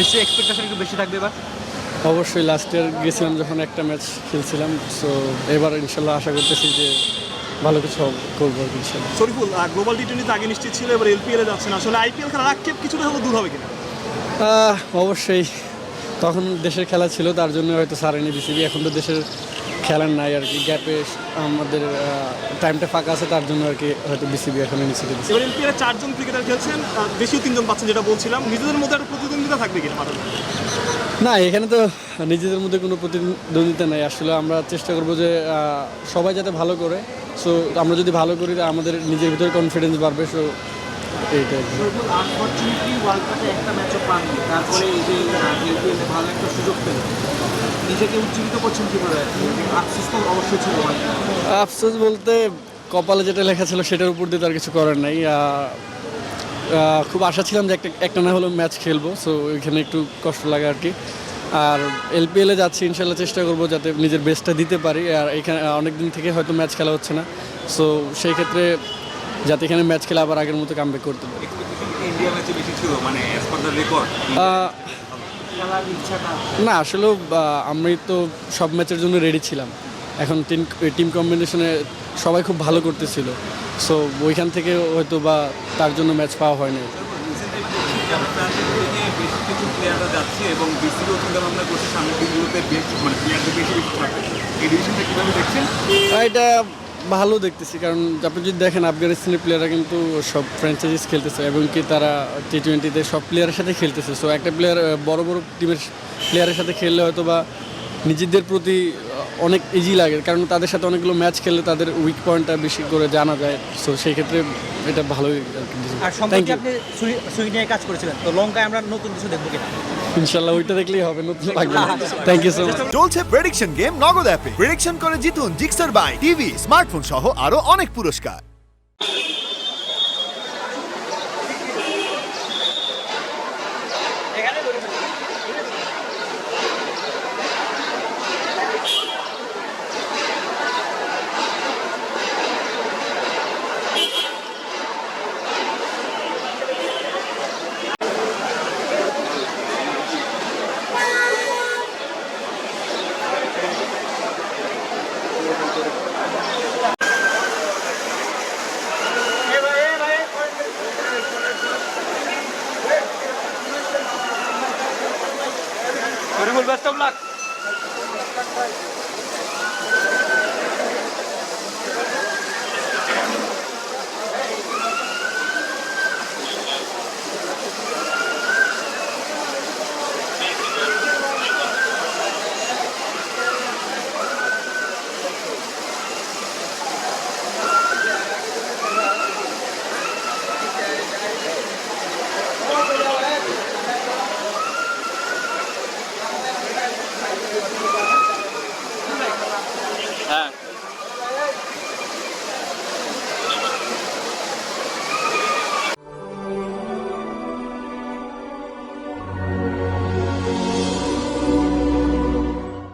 নিশ্চয়ই এক্সপেকটেশন একটু বেশি থাকবে এবার? অবশ্যই লাস্ট ইয়ার গেছিলাম যখন একটা ম্যাচ খেলছিলাম সো এবার ইনশাল্লাহ আশা করতেছি যে ভালো কিছু করব ইনশাল্লাহ। শরীফুল গ্লোবাল টি টোয়েন্টিতে আগে নিশ্চিত ছিল এবার এলপিএলে যাচ্ছেন। আসলে আইপিএল খেলার আক্ষেপ কিছুটা হলেও দূর হবে কিনা? অবশ্যই। তখন দেশের খেলা ছিল তার জন্য হয়তো সারেনি বিসিবি এখন তো দেশের খেলার নাই আর কি গ্যাপে আমাদের টাইমটা ফাঁকা আছে তার জন্য আর কি হয়তো বিসিবি এখন ইনিশিয়েটিভ এবার এলপিএলে চারজন ক্রিকেটার খেলছেন দেশীয় তিনজন পাচ্ছেন যেটা বলছিলাম নিজেদের মধ্যে একটা প্রতিদ্বন্দ্বিতা থাকবে কিনা না এখানে তো নিজেদের মধ্যে কোনো প্রতিদ্বন্দ্বিতা নাই। আসলে আমরা চেষ্টা করব যে সবাই যাতে ভালো করে। সো আমরা যদি ভালো করি তা আমাদের নিজের ভিতরে কনফিডেন্স বাড়বে সো এইটাই। আনফর্চুনেটলি ওয়ার্ল্ড কাপে একটা ম্যাচও পাননি। তারপরে এই যে ভালো একটা সুযোগ পেলেন নিজেকে উজ্জীবিত করছেন কীভাবে? আফসোস তো অবশ্যই ছিল। আফসোস বলতে কপালে যেটা লেখা ছিল সেটার উপর দিয়ে তার কিছু করার নাই। খুব আশা ছিলাম যে একটা একটা না হলেও ম্যাচ খেলব সো ওইখানে একটু কষ্ট লাগে আর কি। আর এলপিএলে যাচ্ছি ইনশাল্লাহ চেষ্টা করব যাতে নিজের বেস্টটা দিতে পারি। আর এখানে অনেক দিন থেকে হয়তো ম্যাচ খেলা হচ্ছে না সো সেই ক্ষেত্রে যাতে এখানে ম্যাচ খেলে আবার আগের মতো কামব্যাক করতে পারি। খেলার ইচ্ছাটা? না আসলেও আহ, আমি তো সব ম্যাচের জন্য রেডি ছিলাম। এখন টিম টিম কম্বিনেশনে সবাই খুব ভালো করতেছিল। সো ওইখান থেকে হয়তো বা তার জন্য ম্যাচ পাওয়া হয়নি এটা ভালো দেখতেছি কারণ আপনি যদি দেখেন আফগানিস্তানের প্লেয়াররা কিন্তু সব ফ্র্যাঞ্চাইজিস খেলতেছে এবং কি তারা টি টোয়েন্টিতে সব প্লেয়ারের সাথে খেলতেছে। সো একটা প্লেয়ার বড় বড় টিমের প্লেয়ারের সাথে খেললে হয়তো বা নিজেদের প্রতি অনেক ইজি লাগে কারণ তাদের সাথে অনেকগুলো ম্যাচ খেললে তাদের উইক পয়েন্টটা বেশি করে জানা যায়। সো সেই ক্ষেত্রে এটা ভালোই আর সম্প্রতি আপনি সুই- সুইডেনে কাজ করেছিলেন তো লঙ্কায় আমরা নতুন কিছু দেখব কিনা? ইনশাল্লাহ ওইটা দেখলেই হবে নতুন লাগবে থ্যাংক ইউ সো মাচ চলছে প্রেডিকশন গেম নগদ অ্যাপে প্রেডিকশন করে জিতুন জিক্সার বাই টিভি স্মার্টফোন সহ আরও অনেক পুরস্কার best of luck.